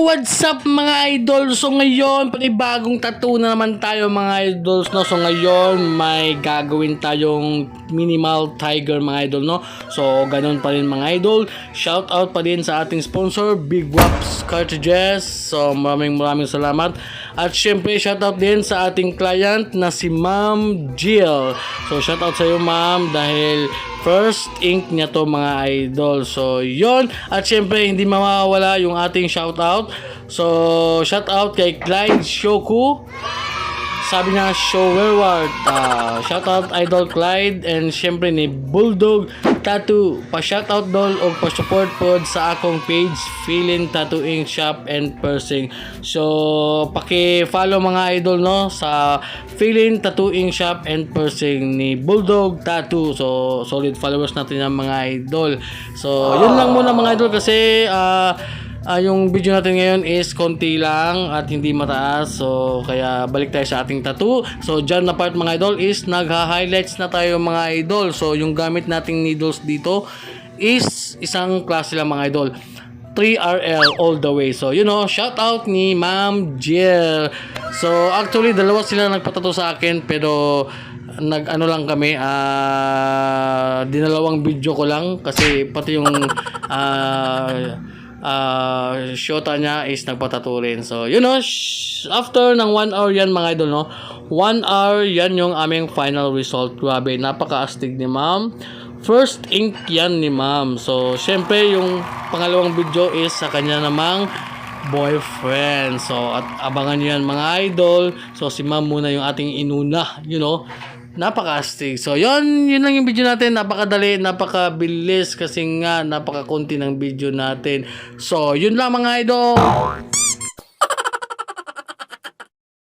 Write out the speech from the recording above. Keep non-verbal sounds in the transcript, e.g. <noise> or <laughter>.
What's up mga idol? So ngayon, panibagong tattoo na naman tayo mga idols, no? So ngayon, may gagawin tayong minimal tiger mga idol, no? So ganun pa rin mga idol. Shout out pa din sa ating sponsor, Big Waps Cartridges. So maraming maraming salamat. At syempre, shout out din sa ating client na si Ma'am Jill. So shout out sa iyo ma'am dahil first ink niya to mga idol. So, yon At syempre, hindi mawawala yung ating shoutout. So, shoutout kay Clyde Shoku. Sabi niya, Showerward. Uh, shoutout Idol Clyde. And syempre ni Bulldog Tattoo. Pa-shoutout dol o pa-support pod sa akong page Feeling Tattooing Shop and Pursing. So, paki-follow mga idol no sa Feeling Tattooing Shop and Pursing ni Bulldog Tattoo. So, solid followers natin yung mga idol. So, yun lang muna mga idol kasi ah Ah, yung video natin ngayon is konti lang at hindi mataas. So, kaya balik tayo sa ating tattoo. So, dyan na part mga idol is nagha-highlights na tayo mga idol. So, yung gamit nating needles dito is isang klase lang mga idol. 3RL all the way. So, you know, shout out ni Ma'am Jill. So, actually, dalawa sila nagpatato sa akin pero nag ano lang kami ah dinalawang video ko lang kasi pati yung <laughs> ah ah shota niya is nagpatato rin. So, you know, after ng 1 hour yan mga idol, no? 1 hour yan yung aming final result. Grabe, napaka-astig ni ma'am. First ink yan ni ma'am. So, syempre, yung pangalawang video is sa kanya namang boyfriend. So, at abangan nyo yan mga idol. So, si ma'am muna yung ating inuna, you know. Napaka-astig. So, yun, yun lang yung video natin. Napakadali, napakabilis kasi nga napakakunti ng video natin. So, yun lang mga idol.